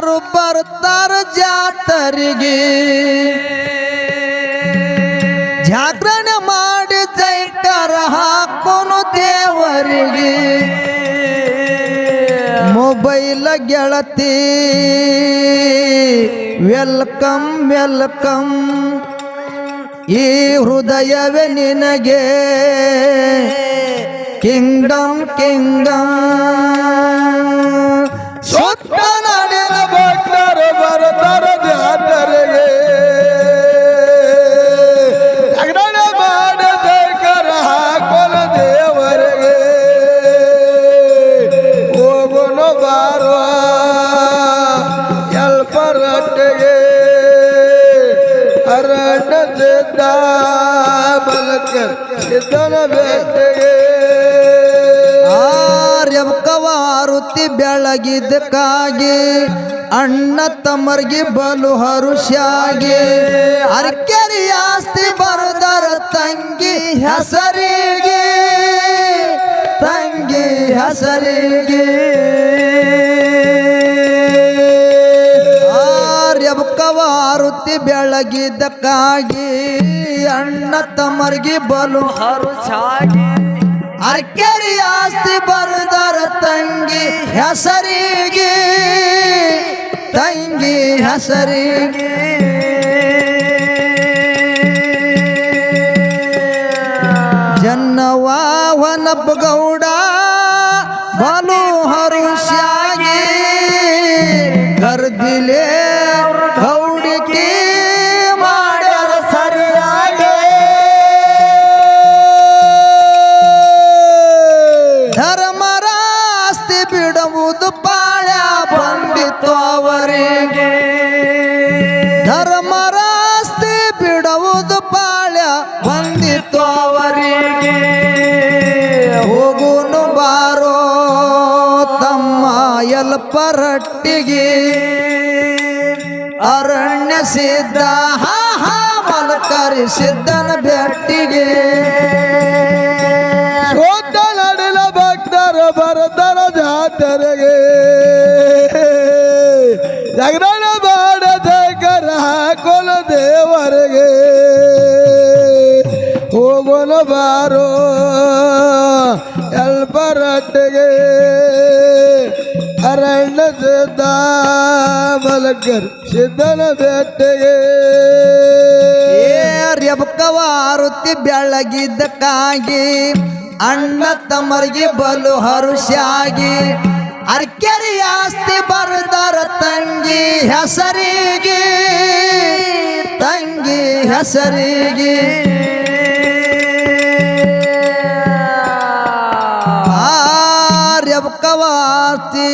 ಎಲ್ಲರೂ ಬರ್ತಾರ ಜಾತರಿಗೆ? ಜಾಗರಣೆ ಮಾಡಿ ಜೈಕಾರ ಹಾಕೋನು ದೇವರಿಗೆ. ಮೊಬೈಲ್ ಗೆಳತಿ, ವೆಲ್ಕಮ್ ವೆಲ್ಕಮ್. ಈ ಹೃದಯವೇ ನಿನಗೆ. Kingdom kingdom. ಭಕ್ತರು ಬರ್ತಾರ ಜಾತರೆಗೆ ಜಾಗರಣೆ ಮಾಡಿ ಜೈಕಾರ ಹಾಕೋಲ ದೇವರಿಗೆ ಹೋಗೋಣ ಮಲಕ ಸಿದ್ಧನ ಬೆಳಗಿದ್ದಕ್ಕಾಗಿ ಅಣ್ಣ ತಮ್ಮರಿಗೆ ಬಲು ಹರುಷಾಗಿ ಅರ್ಕೆರಿ ಆಸ್ತಿ ಬರದರ ತಂಗಿ ಹೆಸರಿಗೆ ತಂಗಿ ಹೆಸರಿಗೆ. ಆರ್ಯವಕವಾರುತಿ ಬೆಳಗಿದ್ದಕ್ಕಾಗಿ ಅಣ್ಣ ತಮ್ಮರಿಗೆ ಬಲು ಹರುಷಾಗಿ ಅರ್ಕೆರಿ ಆಸ್ತಿ ಬರದರ ಹೆಸರಿಗೆ ತಂಗಿ ಹೆಸರಿಗೆ. ಜನ್ನವಾವನಪ್ಪ ಗೌಡ ಎಲ್ಪರಟ್ಟಿಗೆ ಅರಣ್ಯ ಸಿದ್ಧ ಮಲಕರಿ ಸಿದ್ಧನ ಬೆಟ್ಟಿಗೆ ಶೋಧ ಭಕ್ತರ ಬರ್ತಾರ ಜಾತರೆಗೆ. ಜಗರಣ ಮಾಡ ಜೈಕರ ಹಾಕೋಲ ದೇವರಿಗೆ. ಹೋಗೋಣ ಬಾರೋ ಎಲ್ಪರಟ್ಟಿಗೆ ಮಲಕರ್ ಸಿದ್ಧನ ರೆಬಕವಾರುತಿ ಬೆಳಗಿದ್ದಕ್ಕಾಗಿ ಅಣ್ಣ ತಮ್ಮರಿಗೆ ಬಲು ಹರುಷಾಗಿ ಅರ್ಕೆರಿ ಆಸ್ತಿ ಬರದರ ತಂಗಿ ಹೆಸರಿಗೆ ತಂಗಿ ಹೆಸರಿಗೆ. ಆರ್ಯವಕವಾಸ್ತಿ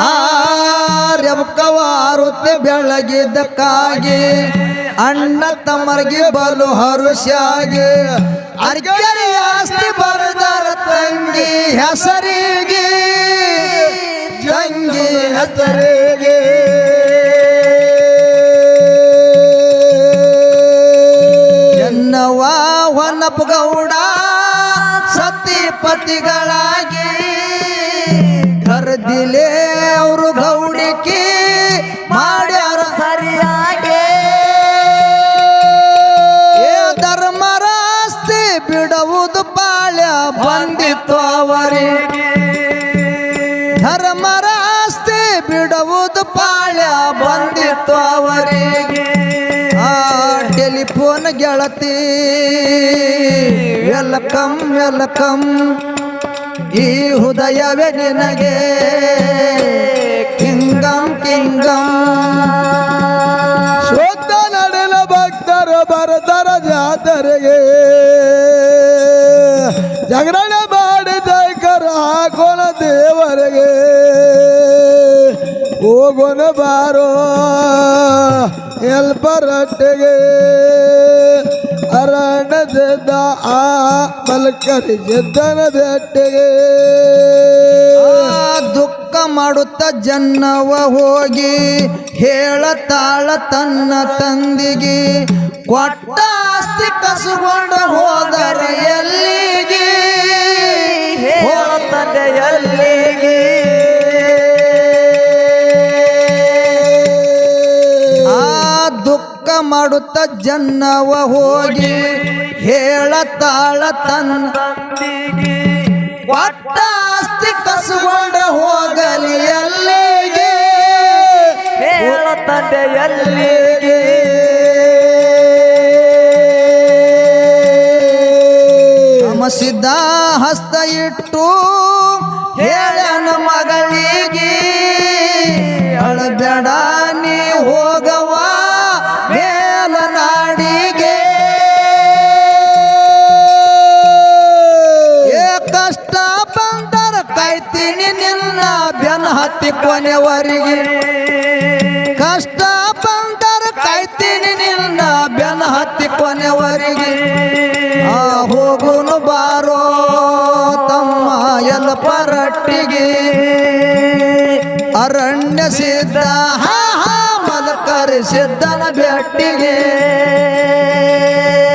ಆರ್ಯವಕವಾರುತಿ ಬೆಳಗಿದ್ದಕ್ಕಾಗಿ. ಅಣ್ಣ ತಮ್ಮರಿಗೆ ಬಲು ಹರುಷಾಗಿ ಅರ್ಗರಿ ಆಸ್ತಿ ಬರದರ ತಂಗಿ ಹೆಸರಿಗೆ. ತಂಗಿ ಹೆಸರಿಗೆ. ಎನ್ನವ ಹೊನ್ನಪ್ಪ ಗೌಡ ಸತಿಪತಿಗಳಾಗಿ ಧರ್ಮರಾಸ್ತಿ ಬಿಡುವುದು ಪಾಳ್ಯ ಬಂದಿತ್ತು ಅವರಿಗೆ. ಆ ಟೆಲಿಫೋನ್ ಗೆಳತಿ ವೆಲ್ಕಮ್ ವೆಲ್ಕಮ್. ಈ ಹೃದಯವೇ ನಿನಗೆ. ಕಿಂಗಂ ಕಿಂಗಂ. ಶುದ್ಧ ನಡೆಲ ಭಕ್ತರು ಬರದರ ಜಾತರೆಗೆ. ಜಗಳ ಮಾಡಿ ಹಾಕೋಣ ದೇವರಿಗೆ. ಹೋಗೋಣ ಬಾರೋ ಎಲ್ಪರಟ್ಟೆಗೆ ಅರಣ್ಯ ಸಿದ್ಧ ಆ ಮಲ್ಕರಿ ಜನ ಬೆಟ್ಟೆಗೆ. ದುಃಖ ಮಾಡುತ್ತ ಜನ್ನವ ಹೋಗಿ ಹೇಳತಾಳ ತನ್ನ ತಂದಿಗೆ. ಕೊಟ್ಟ ಆಸ್ತಿ ಕಸುಗೊಂಡು ಹೋದರೆ ಎಲ್ಲಿಗೆ ಮಾಡುತ್ತ ಜನ್ನವ ಹೋಗಿ ಹೇಳತಾಳ ತನ್ನ ತಂದಿಗೆ. ಒಟ್ಟ ಆಸ್ತಿ ಕಸುಗೊಂಡ ಹೋಗಲಿ ಅಲ್ಲಿಗೆ ಹೇಳ ತಂದೆ ಎಲ್ಲಿಗೆ ನಮಸಿದ್ದ ಹಸ್ತ ಇಟ್ಟು ಹೇಳನ ಮಗಳಿಗೆ. ಅಳಬೇಡ ನೀ ಹೋಗವ ಹತ್ತಿ ಕೊನೆವರೆಗೆ ಕಷ್ಟ ಬಂದರ ಕಾಯ್ತೀನಿ ನಿನ್ನ ಬೆನ್ನ ಹತ್ತಿ ಕೊನೆವರೆಗೆ ಆ ಹೋಗುನು ಬಾರೋ ತಮ್ಮ ಎಲ್ಲ ಪರಟ್ಟಿಗೆ ಅರಣ್ಯ ಸಿದ್ಧ, ಹಾ ಹಾ ಮಲಕರಿ ಸಿದ್ಧನ ಬೆಟ್ಟಿಗೆ.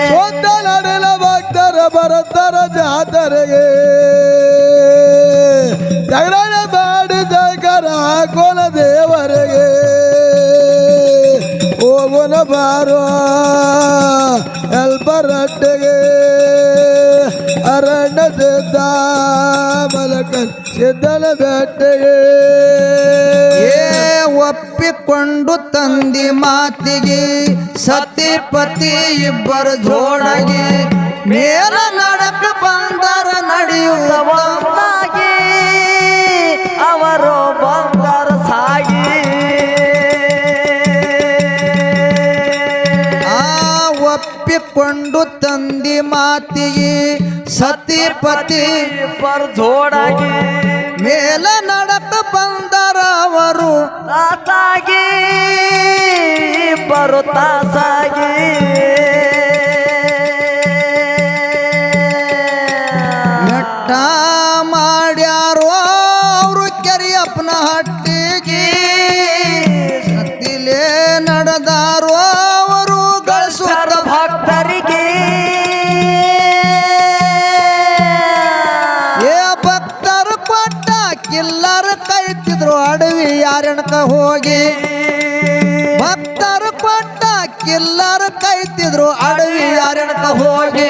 ಶುದ್ಧ ನಡಿಲ ಭಕ್ತರ ಬರುತ್ತರ ಜಾತರೆಗೆ. ಹಾಕೋನ ದೇವರಿಗೆ. ಹೋಗೋನ ಬಾರೋ ಎಲ್ಬರಟ್ಟೆಗೆ ಅರಣ್ಯ ಸಿದ್ಧ ಮಲಕ ಸಿದ್ಧನ ಬೆಟ್ಟೆಗೆ ಒಪ್ಪಿಕೊಂಡು ತಂದಿ ಮಾತಿಗೆ ಸತಿ ಪತಿ ಇಬ್ಬರು ಜೋಡಗೆ ಮೇಲ ನಡಕ ಒಪ್ಪಿಕೊಂಡು ತಂದಿ ಮಾತಿಗೆ ಸತಿಪತಿ ಪತಿ ಜೋಡಾಗಿ ಮೇಲ ನಡಕ ಬಂದರ ಅವರು ಹೋಗಿ ಭಕ್ತರು ಪಟ್ಟ ಕಿಲ್ಲರ ಕೈತಿದ್ರು, ಅಡವಿ ಅರಣ್ಯ ಹೋಗಿ.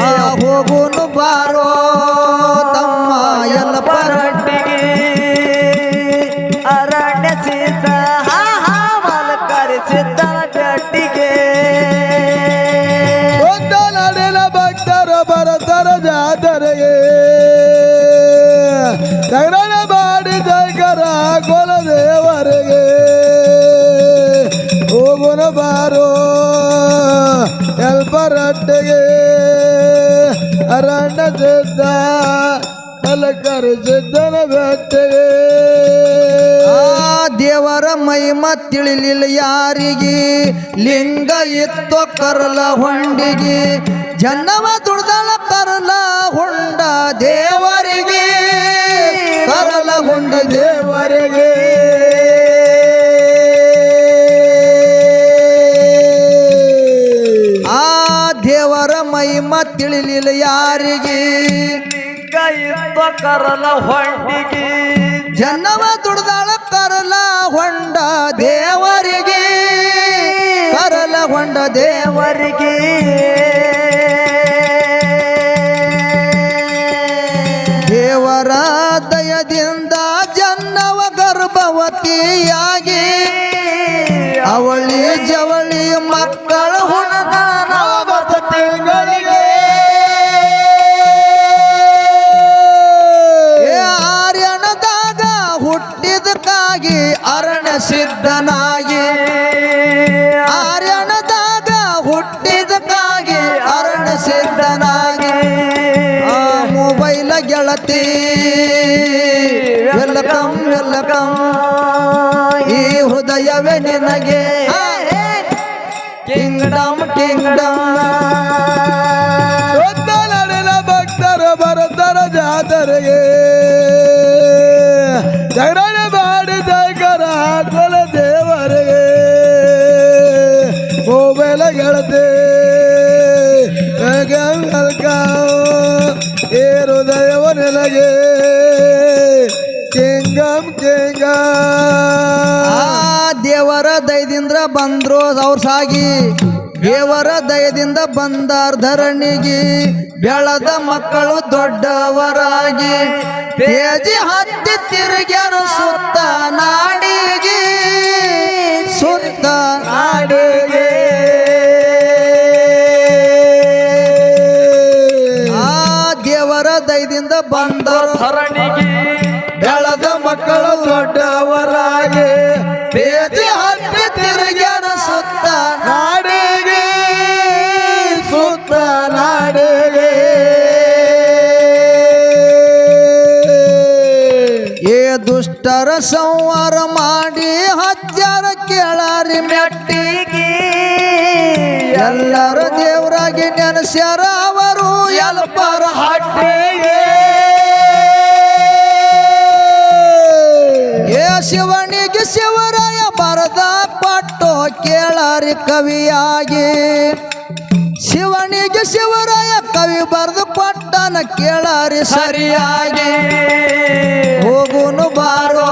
ಆ ಹೋಗುನು ಬಾರೋ ತಮ್ಮ ಎಲ್ಲ ಪರಟ್ಟಿಗೆ ಅರಣ್ಯ ಸಿದ್ಧ ಅರಣ್ಯ ಸಿದ್ಧ ಕಲಕರ ಸಿದ್ಧನ ಬೆಟ್ಟೆಗೆ ಆ ದೇವರ ಮಹಿಮ ತಿಳಿಲಿಲ್ಲ ಯಾರಿಗೆ? ಲಿಂಗ ಇತ್ತೋ ಕರಲ ಹೊಂಡಿಗೆ. ಜನ್ನವ ದುಡ್ದಳ ಕರಲ ಹೊಂಡ ದೇವರಿಗೆ. ಕರಲ ಹೊಂಡ ದೇವರಿಗೆ. ತಿಳಿಲಿಲ್ಲ ಯಾರಿಗೆ? ಕೈ ಕರಲ ಹೊಂಡಿಗೆ. ಜನ್ನವ ದುಡ್ದಾಳ ಕರಲ ಹೊಂಡ ದೇವರಿಗೆ. ಕರಲ ಹೊಂಡ ದೇವರಿಗೆ. ದೇವರ ಹುಟ್ಟಿದಕ್ಕಾಗಿ ಅರಣ್ಯ ಸಿದ್ಧನಾಗಿ. ಆರ್ಯಣದಾಗ ಹುಟ್ಟಿದಕ್ಕಾಗಿ ಅರಣ್ಯ ಸಿದ್ಧನಾಗಿ. ಆ ಮೊಬೈಲ ಗೆಳತಿ, ವೆಲ್ಕಮ್ ವೆಲ್ಕಮ್. ಈ ಹೃದಯವೇ ನಿನಗೆ. Kingdom kingdom. ಭಕ್ತರ ಬರುತ್ತರ ಜಾತರೆಗೆ ಆ ದೇವರ ದಯದಿಂದ ಬಂದ್ರು ಅವ್ರ ಸಾಗಿ. ದೇವರ ದಯದಿಂದ ಬಂದಾರ್ ಧರಣಿಗೆ. ಬೆಳದ ಮಕ್ಕಳು ದೊಡ್ಡವರಾಗಿ. ತೇಜಿ ಹತ್ತಿ ತಿರುಗ್ಯಾರು ಸುತ್ತ ನಾಡಿಗೆ. ಸುತ್ತ ನಾಡಿಗೆ. ಆ ದೇವರ ದಯದಿಂದ ಬಂದರು ಧರಣಿಗೆ. ಮಕ್ಕಳು ದೊಡ್ಡವರಾಗಿ ಬೇಜಿ ಹಟ್ಟಿ ತಿರುಗ್ಯಾರು ಸುತ್ತ ನಾಡಿಗೆ ಸುತ್ತ ನಾಡಿಗೆ. ಏ ದುಷ್ಟರ ಸಂವಾರ ಮಾಡಿ ಹಜ್ಜರ ಕೇಳಾರಿ ಮೆಟ್ಟಿಗೆ. ಎಲ್ಲರೂ ದೇವರಾಗಿ ನೆನೆಸ್ಯಾರ ಅವರು, ಎಲ್ಪರ ಹಟ್ಟಿಗೆ ಶಿವನಿಗೆ ಶಿವರಾಯ ಬರದ ಪಟ್ಟು ಕೇಳರಿ ಕವಿಯಾಗಿ. ಶಿವನಿಗೆ ಶಿವರಾಯ ಕವಿ ಬರೆದು ಪಟ್ಟನ ಕೇಳರಿ ಸರಿಯಾಗಿ. ಹೋಗುನು ಬಾರೋ.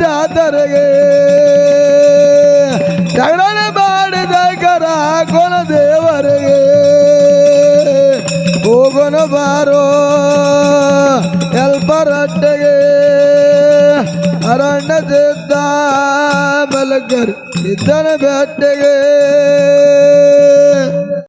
ಜಾತರೆಗೆ ಜಗಡನೆ ಮಾಡಿದ ಕರ ಕೊನ ದೇವರಿಗೆ. ಹೋಗೋಣ ಬಾರೋ ಎಲ್ಪರಟ್ಟೆಗೆ ಅರಣ್ಯ ಸಿದ್ಧ ಮಲಕರ್ ಸಿದ್ಧನ ಬೆಟ್ಟೆಗೆ.